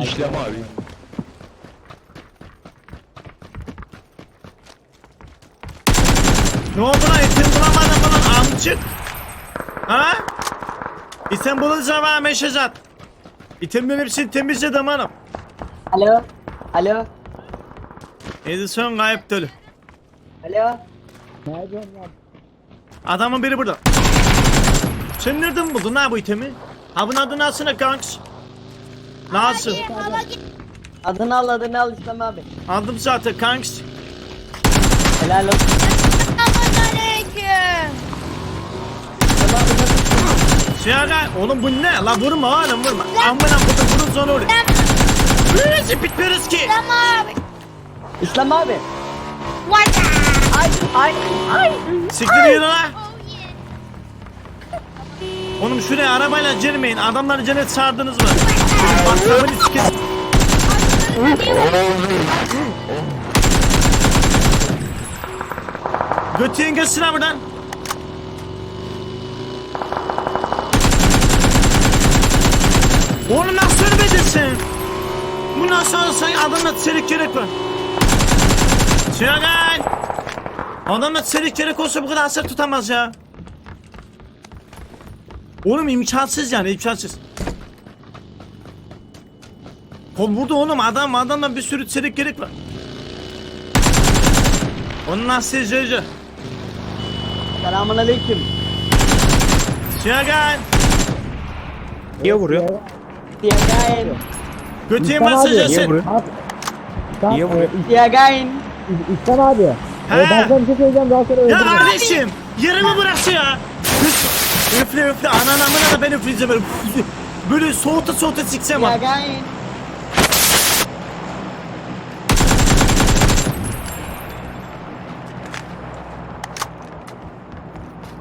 İşlem abi. Ne oldu lan item bulamadın mı lan amcık? Ha? İtem bulunca bana mesaj at. İtemlerin hepsini temizledim hanım. Alo. Alo. Edison kayıp dölü. Alo. Adamın biri burada. Sen nereden buldun ha bu itemi? Ha bunun adı nasıl ne kanks? Nasıl? Adını al adını al İslam abi. Aldım zaten kanks. Helal olsun. Selamünaleyküm. Şaka. Oğlum bu ne? La vurma oğlum vurma. Amına kodum vurun sonra oraya. Böyle bitmiyoruz ki. Selam abi. İslam abi. What? Ay ay ay. Siktir yürü la. Oğlum şuraya arabayla girmeyin. Adamları cennet sardınız mı? Bak sabını sikerim. Götüyen götürsün ha buradan. Oğlum nasıl ölmedin? Bu nasıl olsa adamla çelik gerek var. Şuradan. Adamla çelik gerek olsa bu kadar hasar tutamaz ya. Oğlum imkansız yani imkansız. Oğlum burada oğlum adam adamla bir sürü çelik gerek var. Onun nasıl izleyici? Selamun aleyküm. Şuradan. Niye vuruyor? Diyagayn. Götüye mesaj Niye vuruyor? Niye vuruyor? Diyagayn. İhsan abi. He. E, ben sana bir şey söyleyeceğim daha sonra Ya kardeşim yerimi bıraksı ya. Üf- Üfle üfle anan amına da ben üfleyeceğim böyle. Böyle soğuta soğuta siksem abi. Diyagayn.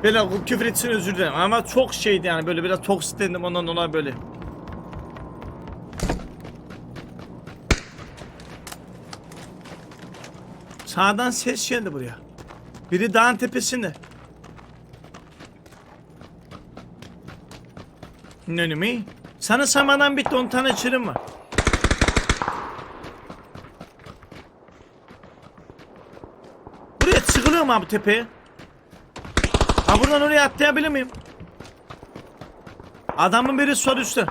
Böyle küfür etsin özür dilerim ama çok şeydi yani böyle biraz toksitlendim ondan dolayı böyle. Sağdan ses geldi buraya. Biri dağın tepesinde. Mi? Sana samadan bitti 10 tane çırım var. Buraya çıkılıyor mu abi tepeye? Ha buradan oraya atlayabilir miyim? Adamın biri sol üstte.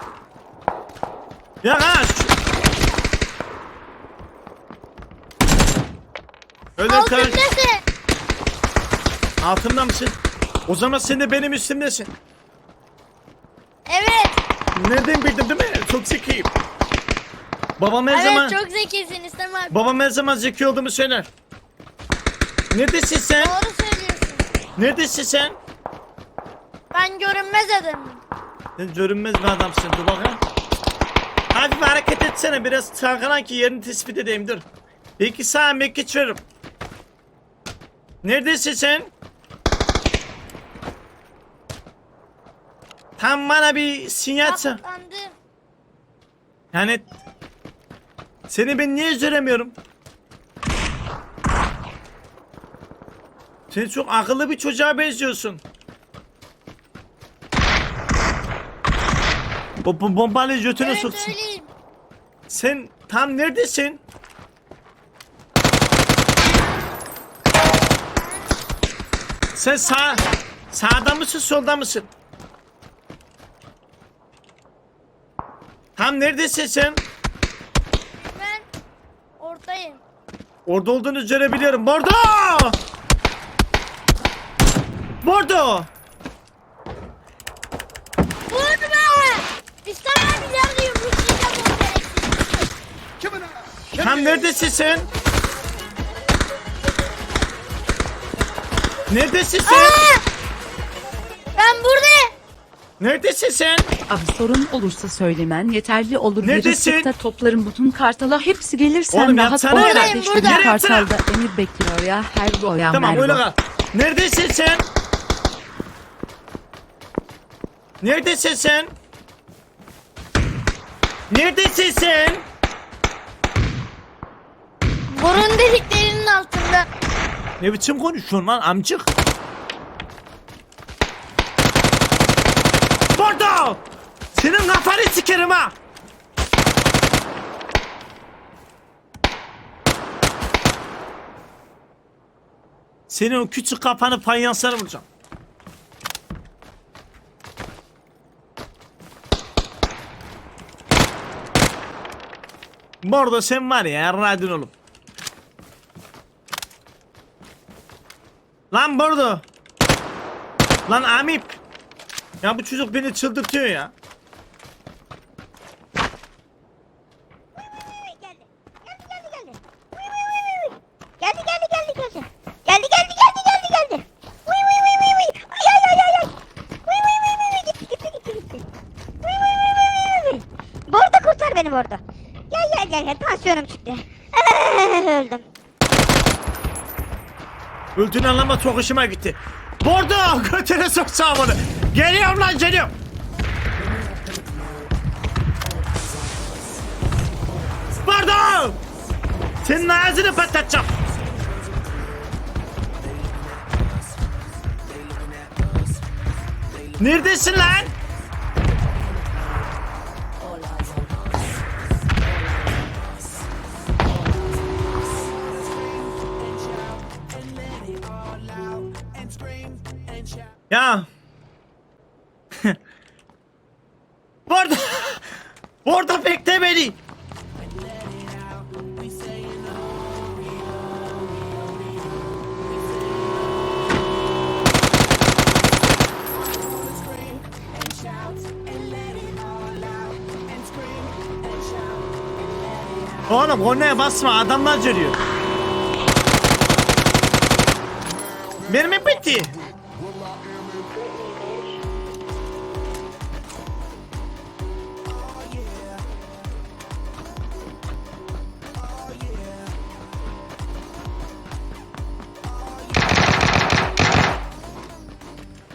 Ya ha. Öyle kar... Altındasın. Altımda mısın? O zaman sen de benim üstümdesin. Evet. Nereden bildin değil mi? Çok zekiyim. Babam her zaman... Evet çok zekisin İslam abi. Babam her zaman zeki olduğumu söyler. Neredesin sen? Doğru söylüyorsun. Neredesin sen? Ben görünmez adamım. Sen görünmez bir adamsın dur bakayım. Hafif hareket etsene biraz çalkalan ki yerini tespit edeyim dur. Belki sağa belki geçiyorum. Neredesin sen? Tam bana bir sinyal çal. Saklandım. Yani seni ben niye göremiyorum? Sen çok akıllı bir çocuğa benziyorsun. Bu bu bombayla götüne Evet soksun. öyleyim. Sen tam neredesin? Sen sağ sağda mısın solda mısın? Tam neredesin sen? Ben oradayım. Orada olduğunu görebiliyorum. Bordo! Bordo! Vurma! İslam abi nerede yumruklayacağım o gereksiz. Tam neredesin sen? Neredesin sen? Aa! Ben buradayım. Neredesin sen? Abi sorun olursa söylemen yeterli olur. Neredesin? Yarısıkta topların bütün kartala hepsi gelir sen Oğlum rahat ol ya. Buradayım, burada. Kartal'da emir bekliyor ya her boya Tamam merhaba. öyle kal. Neredesin sen? Neredesin sen? Neredesin sen? Burun deliklerinin altında. Ne biçim konuşuyorsun lan amcık? Senin kafanı sikerim ha. Senin o küçük kafanı panyanslara vuracağım. Mordo sen var ya radin oğlum. Lan Mordo. Lan Amip. Ya bu çocuk beni çıldırtıyor ya. Beni Bordo. Gel gel gel gel. Tansiyonum çıktı. Öldüm. Öldüğünü anlama çok hoşuma gitti. Bordo götüne sokacağım onu. Geliyorum lan geliyorum. Bordo! Senin ağzını patlatacağım. Neredesin lan? Ya. Burada. Burada bekle beni. Oğlum kornaya basma adamlar görüyor. Hep bitti.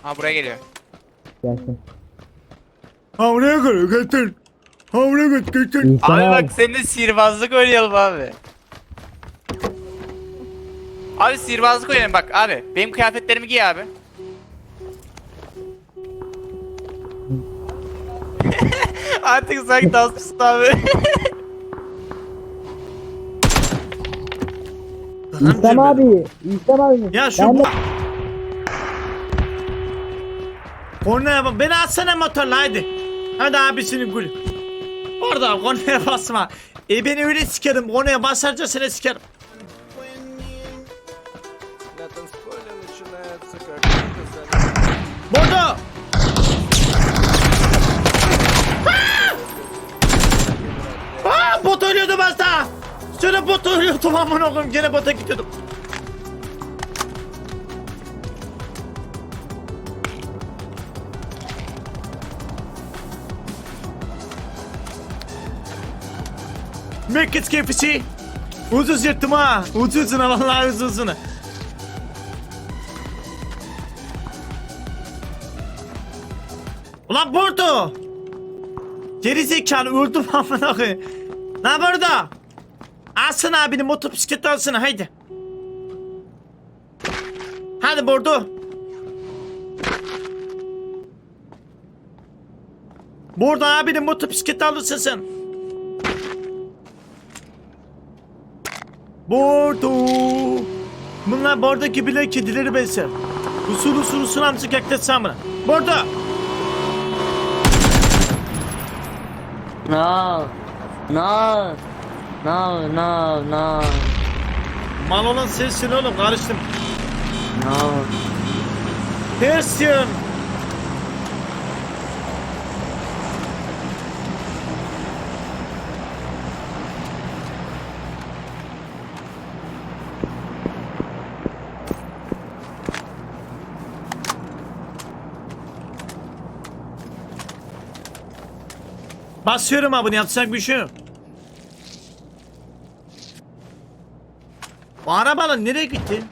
Ha buraya geliyor. Gelsin. Havlaya göre götür. Havlaya götür götür. İhsan Abi abi. bak seninle sihirbazlık oynayalım abi. Abi sihirbazlık oynayalım bak abi. Benim kıyafetlerimi giy abi. Artık sanki dansçısın abi. İhsan abi. İhsan abi. Ya şu Ben de- Kornaya bak. Beni atsana motorla haydi. Hadi abisinin gülü. Orada kornaya basma. E beni öyle sikerim. Kornaya basarca seni sikerim. Bordo! Aa! Bot ölüyordum daha. Şöyle bot ölüyordum amına koyayım. Gene bota gidiyordum. Mekket kefisi. Ucuz yırttım ha. Ucuzuna vallahi ucuzuna. Ulan Bordo. Geri zekalı öldüm amına koyayım. Lan Bordo. Alsana abini motosiklet alsana haydi. Hadi Bordo. Bordo abinin motosiklet alırsın sen. Bordo. Bunlar Bordo gibiler kedileri benzer. Usul usul usul amcık yaklaşsam bana. Bordo. No. No. No no no. Mal olan sensin oğlum karıştım. No. Tersin. Basıyorum abone yapacak bir şey yok. Bu arabayla nereye gitti?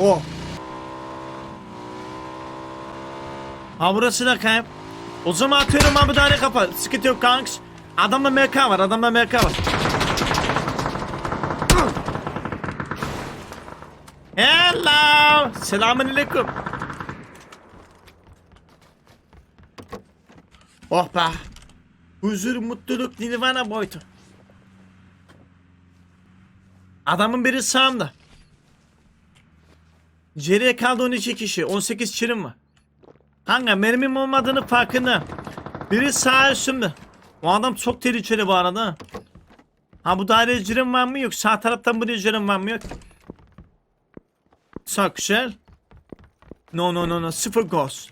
O. Ha burası da kayıp. O zaman atıyorum abi tane kafa. Sıkıntı yok kanks. Adamda MK var, adamda MK var. Hello. Selamünaleyküm. Oh be. Huzur, mutluluk, nirvana boyutu. Adamın biri sağımda. Geriye kaldı 12 kişi. 18 çirim var. Kanka mermim olmadığını farkında. Biri sağ üstümde. O adam çok tehlikeli bu arada. ha. Bu daireye cirim var mı yok. Sağ taraftan buraya cirim var mı yok. Çok güzel. No no no no sıfır ghost.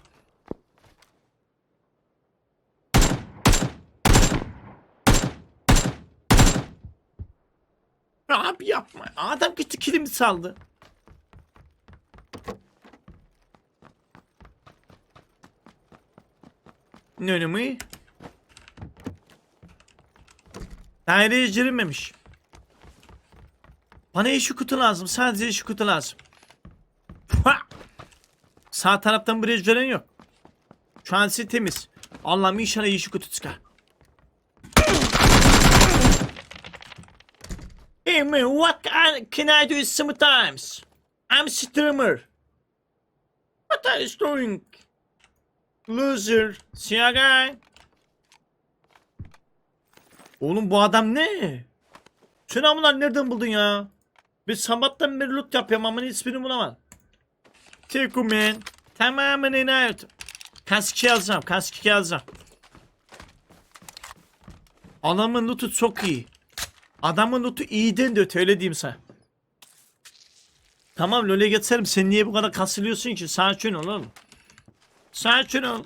Abi yapma. Adam gitti kilimi saldı. Ne önemi? Daireye girilmemiş. Bana yeşil kutu lazım. Sadece yeşil kutu lazım. Pua! Sağ taraftan buraya gören yok. Şu an temiz. Allah'ım inşallah yeşil kutu çıkar. Hey man, what can- I do sometimes? I'm streamer. What are you doing? Loser. See ya guy. Oğlum bu adam ne? Sen amına nereden buldun ya? Biz sabahtan beri loot yapıyorum ama hiçbirini bulamadım. Teku man. Tamamen inayet. Kaskı yazacağım, kaskı yazacağım. Adamın lootu çok iyi. Adamın lootu iyiden de öte öyle diyeyim sana. Tamam LoL'e geçelim. Sen niye bu kadar kasılıyorsun ki? Sakin ol oğlum. Sakin ol.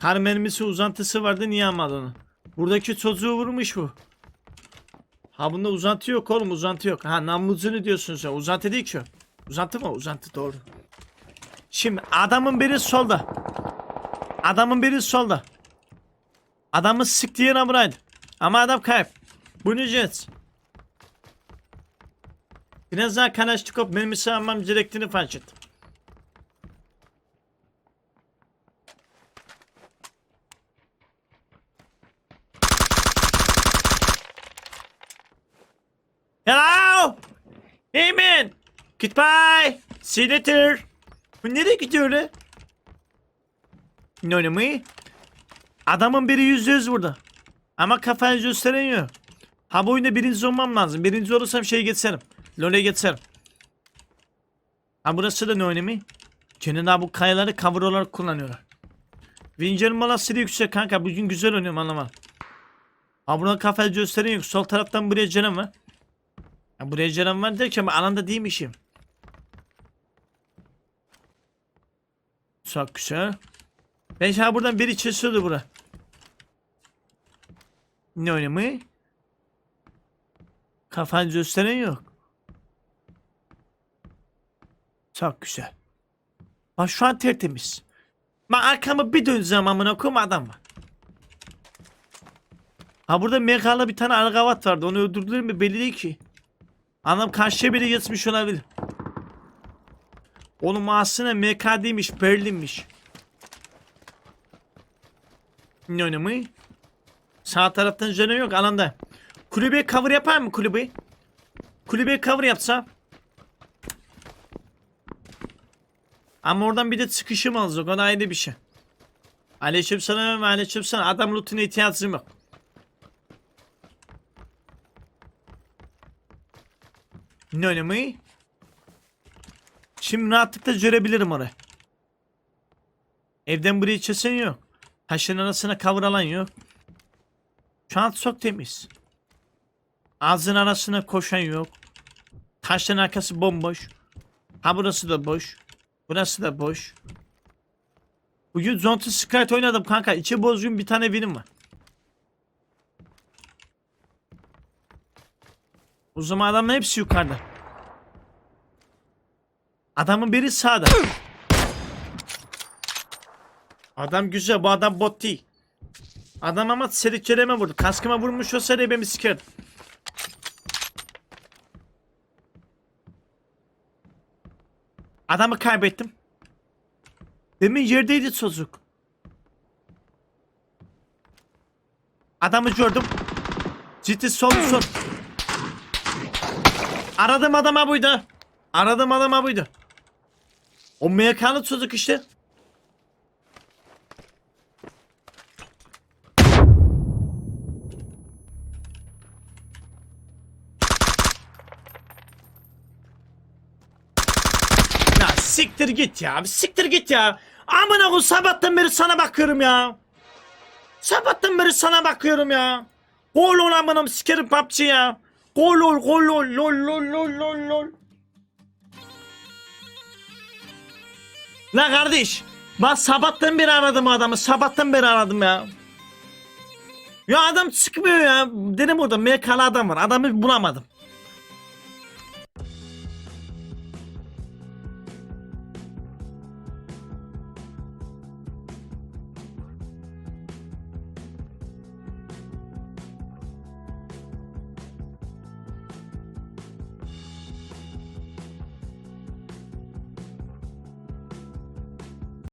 Kar mermisi uzantısı vardı niye almadı onu? Buradaki çocuğu vurmuş bu. Ha bunda uzantı yok oğlum uzantı yok. Ha namlucunu diyorsun sen. Uzantı değil ki. Uzantı mı? Uzantı doğru. Şimdi adamın biri solda. Adamın biri solda. Adamı sıktı yere buraydı. Ama adam kayıp. Bu cins? Biraz daha Kanaştikop mermisi almam gerektiğini fark ettim. Hello! Man! Goodbye! See you later! Bu nereye gidiyor öyle? Ne oynamayı? Adamın biri yüzde yüz burada. Ama kafayı gösteren yok. Ha bu oyunda birinci olmam lazım. Birinci olursam şey geçerim. LoL'e geçerim. Ha burası da ne oynamayı? Kendi daha bu kayaları cover olarak kullanıyorlar. Vincer'in molası da yüksek kanka. Bugün güzel oynuyorum anlamadım. Ha burada kafayı gösteren yok. Sol taraftan buraya canım var. Ya buraya canım var derken ben alanda değilmişim. Çok güzel. Ben şimdi buradan biri çeşiyordu bura. Ne oynamayı? Kafan gösteren yok. Çok güzel. Bak şu an tertemiz. Ben arkamı bir döneceğim amına koyayım adam var. Ha burada MK'lı bir tane algavat vardı. Onu öldürdüler mi belli değil ki. Adam karşıya biri geçmiş olabilir. Oğlum aslında MK değilmiş Berlin'miş. Ne oynamayı? Sağ taraftan canı yok alanda. Kulübe cover yapar mı kulübe? Kulübe cover yapsa. Ama oradan bir de çıkışım alacak. O da ayrı bir şey. Aleyküm selam ve aleyküm selam. Adam lootuna ihtiyacım yok. Ne oynamayı? Şimdi rahatlıkla görebilirim orayı. Evden buraya çesen yok. Taşın arasına cover alan yok. An çok temiz. Ağzın arasına koşan yok. Taşların arkası bomboş. Ha burası da boş. Burası da boş. Bugün Zonta Skyt oynadım kanka. İçi bozgun bir tane birim var. O zaman adamın hepsi yukarıda. Adamın biri sağda. Adam güzel bu adam bot değil. Adam ama sedikeleme vurdu. Kaskıma vurmuş olsaydı beni sikerdi. Adamı kaybettim. Demin yerdeydi çocuk. Adamı gördüm. Ciddi sol sol. Aradım adama buydu. Aradım adama buydu. O MK'lı çocuk işte. Siktir git ya. Siktir git ya. Amına koyayım sabahtan beri sana bakıyorum ya. Sabahtan beri sana bakıyorum ya. Gol ol amınım sikerim PUBG ya. Gol ol gol ol lol lol lol lol lol. La kardeş. Bak sabahtan beri aradım adamı. Sabahtan beri aradım ya. Ya adam çıkmıyor ya. Dedim orada MK'lı adam var. Adamı bulamadım.